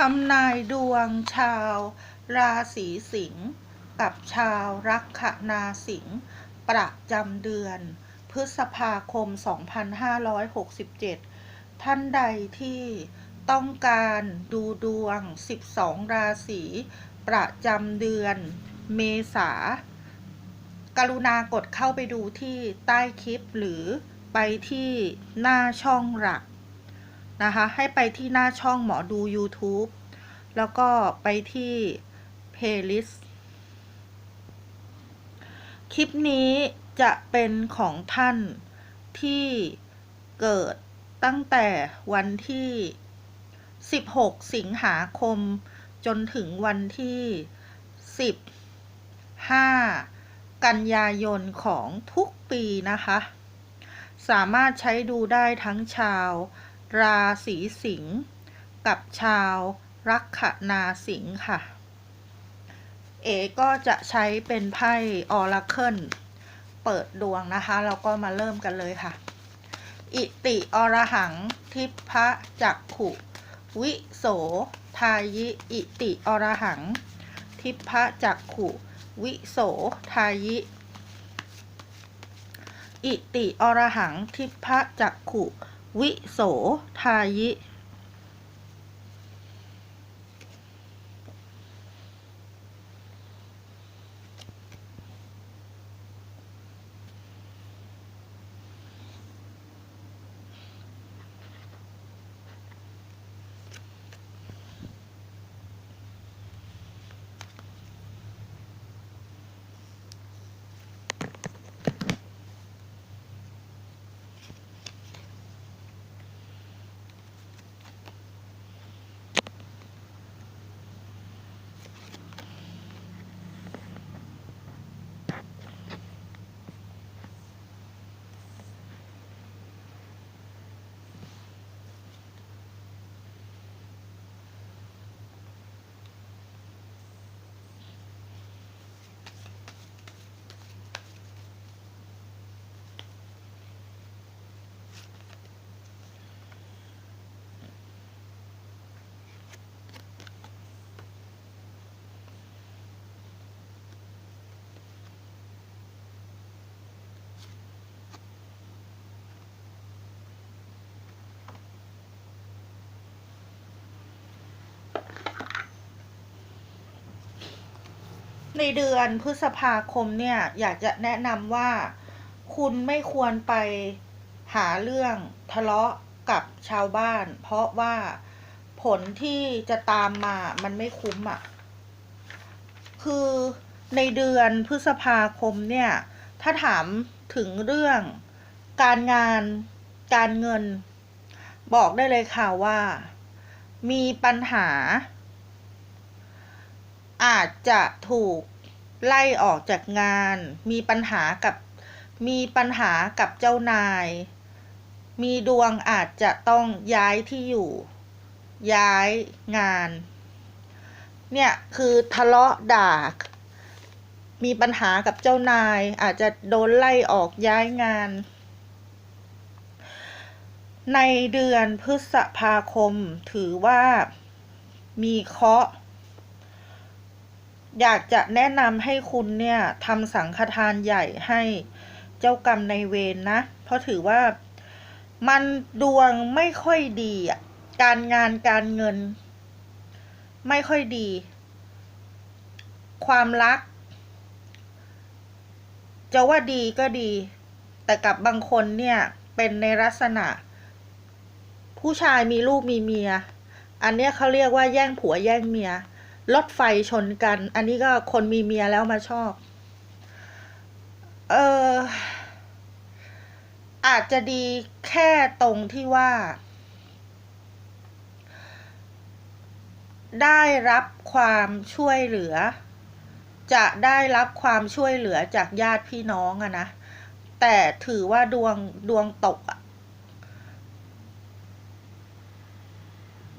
ทำนายดวงชาว ราศีสิงห์กับชาวลัคนาสิงห์ประจำเดือน พฤษภาคม 2567 ท่านใดที่ต้องการดูดวง 12 ราศีประจำเดือนเมษากรุณากดเข้าไปดูที่ใต้คลิปหรือไปที่หน้าช่องหลัก นะคะ ให้ไปที่หน้าช่องหมอดู YouTube แล้วก็ไปที่ Playlist คลิปนี้จะเป็นของท่านที่เกิดตั้งแต่วันที่ 16 สิงหาคม จนถึงวันที่ 15 กันยายนของทุกปีนะคะ สามารถใช้ดูได้ทั้งชาว ราศีสิงห์กับชาวลัคนาสิงห์ค่ะ เอก็จะใช้เป็นไพ่ออราเคิลเปิดดวงนะคะแล้วก็มาเริ่มกันเลยค่ะ อิติอรหัง ทิพะจักขุ วิโส ทายิ อิติอรหัง ทิพะจักขุ วิโส ทายิ อิติอรหัง ทิพะจักขุ วิโสทายิ ในเดือนพฤษภาคมเนี่ย อยากจะแนะนำว่าคุณไม่ควรไปหาเรื่องทะเลาะกับชาวบ้าน เพราะว่าผลที่จะตามมามันไม่คุ้มอะ่ะ คือในเดือนพฤษภาคมเนี่ย ถ้าถามถึงเรื่องการงานการเงิน บอกได้เลยค่ะว่า มีปัญหา อาจจะถูกไล่ออกจากงาน มีปัญหากับมีปัญหากับเจ้านาย มีดวงอาจจะต้องย้ายที่อยู่ ย้ายงาน เนี่ยคือทะเลาะด่า มีปัญหากับเจ้านาย อาจจะโดนไล่ออกย้ายงาน ในเดือนพฤษภาคมถือว่ามีเคราะห์ อยากจะแนะนำให้คุณเนี่ยทำสังฆทานใหญ่ให้เจ้ากรรมในเวรนนะ เพราะถือว่ามันดวงไม่ค่อยดีอะการงานการเงิน ไม่ค่อยดี ความรัก จะว่าดีก็ดี แต่กับบางคนเนี่ยเป็นในลักษณะ ผู้ชายมีลูกมีเมีย อันเนี้ยเขาเรียกว่าแย่งผัวแย่งเมีย รถไฟชนกัน อันนี้ก็คนมีเมียแล้วมาชอบ เอออาจจะดีแค่ตรงที่ว่า ได้รับความช่วยเหลือ จะได้รับความช่วยเหลือจากญาติพี่น้องอะนะ แต่ถือว่าดวงดวงตกอะ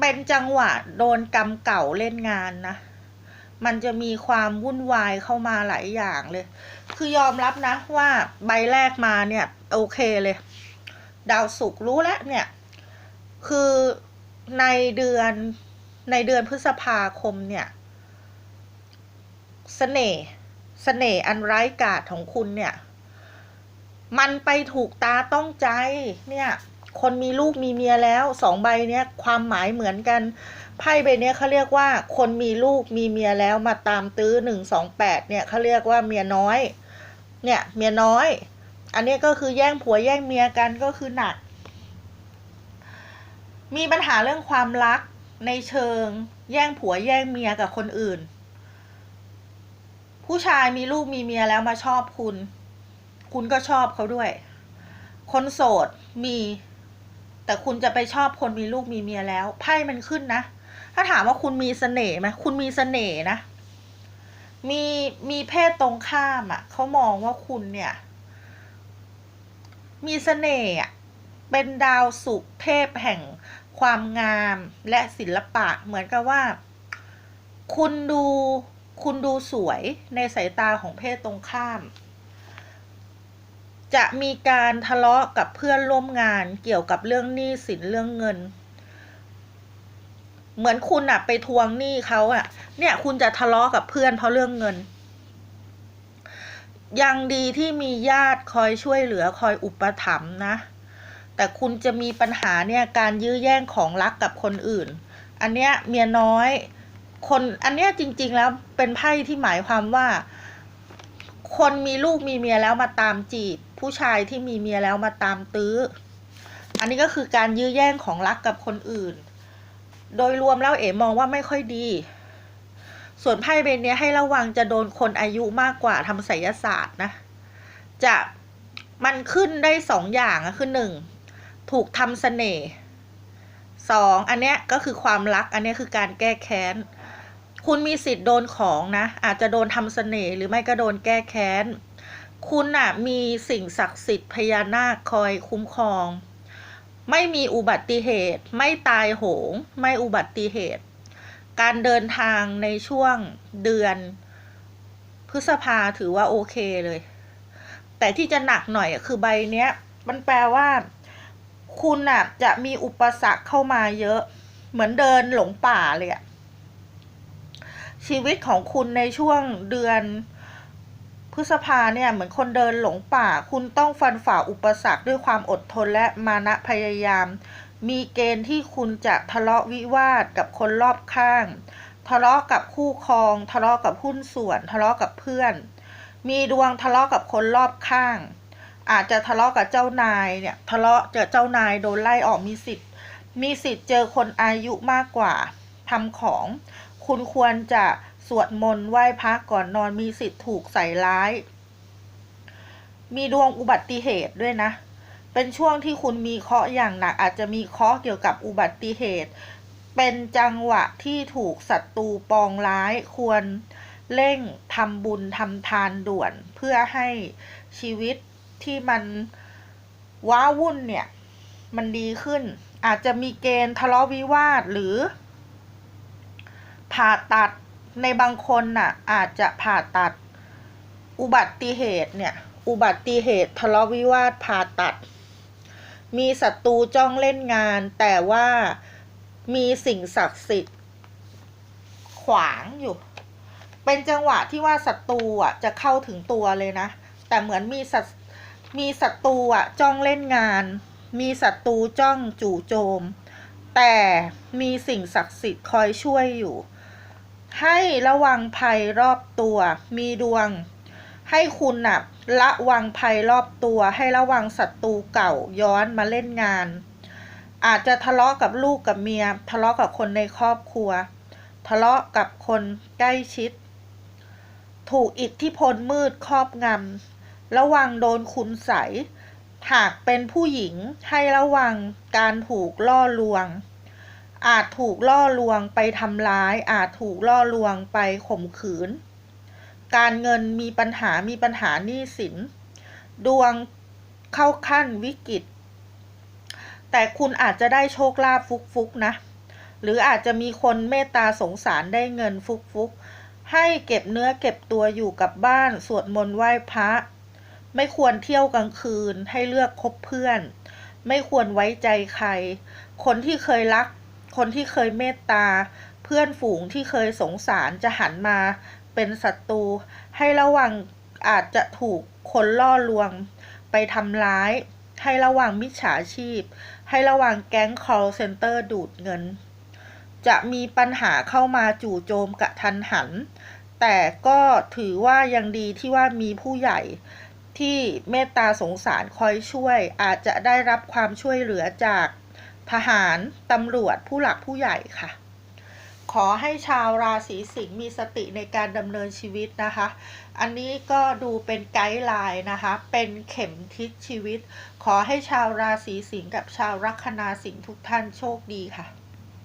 เป็นจังหวะโดนกรรมเก่าเล่นงานนะ มันจะมีความวุ่นวายเข้ามาหลายอย่างเลย คือยอมรับนะว่าใบแรกมาเนี่ยโอเคเลย ดาวศุกร์รู้แล้วเนี่ย คือในเดือนในเดือนพฤษภาคมเนี่ยเสน่ห์เสน่ห์อันร้ายกาจของคุณเนี่ย มันไปถูกตาต้องใจเนี่ย คนมีลูกมีเมียแล้วสองใบเนี้ยความหมายเหมือนกันไพ่ใบเนี้ยเขาเรียกว่า คนมีลูกมีเมียแล้วมาตามตื้อหนึ่งสองแปดเนี่ยเขาเรียกว่าเมียน้อย เนี่ยเมียน้อย อันนี้ก็คือแย่งผัวแย่งเมียกันก็คือหนัก มีปัญหาเรื่องความรักในเชิง แย่งผัวแย่งเมียกับคนอื่น ผู้ชายมีลูกมีเมียแล้วมาชอบคุณ คุณก็ชอบเขาด้วย คนโสดมี แต่คุณจะไปชอบคนมีลูกมีเมียแล้วไพ่มันขึ้นนะ ถ้าถามว่าคุณมีเสน่ห์ไหมคุณมีเสน่ห์นะ มีมีเพศตรงข้ามอะเขามองว่าคุณเนี่ย มีเสน่ห์อะเป็นดาวสุขเทพแห่งความงามและศิลปะเหมือนกับว่า คุณดูคุณดูสวยในสายตาของเพศตรงข้าม จะมีการทะเลาะกับเพื่อนร่วมงานเกี่ยวกับเรื่องหนี้สินเรื่องเงิน เหมือนคุณอะไปทวงหนี้เขาอะเนี่ย คุณจะทะเลาะกับเพื่อนเพราะเรื่องเงิน ยังดีที่มีญาติคอยช่วยเหลือคอยอุปถัมภ์นะ แต่คุณจะมีปัญหาเนี่ยการยื้อแย่งของรักกับคนอื่น อันเนี้ยเมียน้อย คนอันเนี้ยจริง ๆ แล้วเป็นไพ่ที่หมายความว่าคนมีลูกมีเมียแล้วมาตามจีบ ผู้ชายที่มีเมียแล้วมาตามตื้อ อันนี้ก็คือการยื้อแย่งของรักกับคนอื่น โดยรวมแล้วเอ๋มองว่าไม่ค่อยดี ส่วนไพ่ใบเนี้ยให้ระวังจะโดนคนอายุมากกว่าทำไสยศาสตร์นะ จะมันขึ้นได้สองอย่างอะคือหนึ่งถูกทำเสน่ห์สองอันเนี้ยก็คือความรักอันเนี้ยคือการแก้แค้น คุณมีสิทธิ์โดนของนะ อาจจะโดนทำเสน่ห์หรือไม่ก็โดนแก้แค้น คุณน่ะมีสิ่งศักดิ์สิทธิ์พญานาคคอยคุ้มครอง ไม่มีอุบัติเหตุ ไม่ตายโหง ไม่อุบัติเหตุ การเดินทางในช่วงเดือน พฤษภาถือว่าโอเคเลย แต่ที่จะหนักหน่อยคือใบเนี้ย มันแปลว่า คุณน่ะจะมีอุปสรรคเข้ามาเยอะ เหมือนเดินหลงป่าเลยอะชีวิตของคุณในช่วงเดือน พฤษภาเนี่ยเหมือนคนเดินหลงป่า คุณต้องฟันฝ่าอุปสรรคด้วยความอดทนและมานะพยายาม มีเกณฑ์ที่คุณจะทะเลาะวิวาทกับคนรอบข้าง ทะเลาะกับคู่ครอง ทะเลาะกับหุ้นส่วน ทะเลาะกับเพื่อน มีดวงทะเลาะกับคนรอบข้าง อาจจะทะเลาะกับเจ้านายเนี่ยทะเลาะเจอเจ้านายโดนไล่ออกมีสิทธิ์ มีสิทธิ์เจอคนอายุมากกว่าทำของ คุณควรจะ สวดมนต์ไหว้พระก่อนนอนมีสิทธิ์ถูกใส่ร้าย มีดวงอุบัติเหตุด้วยนะ เป็นช่วงที่คุณมีเคราะห์อย่างหนัก อาจจะมีเคราะห์เกี่ยวกับอุบัติเหตุ เป็นจังหวะที่ถูกศัตรูปองร้ายควรเร่งทำบุญทำทานด่วนเพื่อให้ชีวิตที่มันว้าวุ่นเนี่ย มันดีขึ้น อาจจะมีเกณฑ์ทะเลาะวิวาทหรือ ผ่าตัด ในบางคนน่ะอาจจะผ่าตัด อุบัติเหตุเนี่ย อุบัติเหตุทะเลาะวิวาทผ่าตัด มีศัตรูจ้องเล่นงาน แต่ว่ามีสิ่งศักดิ์สิทธิ์ขวางอยู่ เป็นจังหวะที่ว่าศัตรูอะจะเข้าถึงตัวเลยนะ แต่เหมือนมีศัตมีศัตรูอะจ้องเล่นงาน มีศัตรูจ้องจู่โจม แต่มีสิ่งศักดิ์สิทธิ์คอยช่วยอยู่ ให้ระวังภัยรอบตัว มีดวง ให้คุณน่ะระวังภัยรอบตัว ให้ระวังศัตรูเก่าย้อนมาเล่นงาน อาจจะทะเลาะกับลูกกับเมีย ทะเลาะกับคนในครอบครัว ทะเลาะกับคนใกล้ชิด ถูกอิทธิพลมืดครอบงำระวังโดนคุณใสหากเป็นผู้หญิงให้ระวังการถูกล่อลวง อาจถูกล่อลวงไปทำร้าย อาจถูกล่อลวงไปข่มขืน การเงินมีปัญหามีปัญหาหนี้สิน ดวงเข้าขั้นวิกฤต แต่คุณอาจจะได้โชคลาภฟุกๆนะ หรืออาจจะมีคนเมตตาสงสารได้เงินฟุกๆ ให้เก็บเนื้อเก็บตัวอยู่กับบ้านสวดมนต์ไหว้พระ ไม่ควรเที่ยวกลางคืนให้เลือกคบเพื่อน ไม่ควรไว้ใจใคร คนที่เคยรัก คนที่เคยเมตตา เพื่อนฝูงที่เคยสงสารจะหันมาเป็นศัตรู ให้ระวังอาจจะถูกคนล่อลวง ไปทำร้าย ให้ระวังมิจฉาชีพ ให้ระวังแก๊ง call center ดูดเงิน จะมีปัญหาเข้ามาจู่โจมกะทันหัน แต่ก็ถือว่ายังดีที่ว่ามีผู้ใหญ่ที่เมตตาสงสารคอยช่วย อาจจะได้รับความช่วยเหลือจาก ทหารตำรวจผู้หลักผู้ใหญ่ค่ะ ขอให้ชาวราศีสิงห์มีสติในการดำเนินชีวิตนะคะ อันนี้ก็ดูเป็นไกด์ไลน์นะคะ เป็นเข็มทิศชีวิต ขอให้ชาวราศีสิงห์กับชาวลัคนาสิงห์ทุกท่านโชคดีค่ะ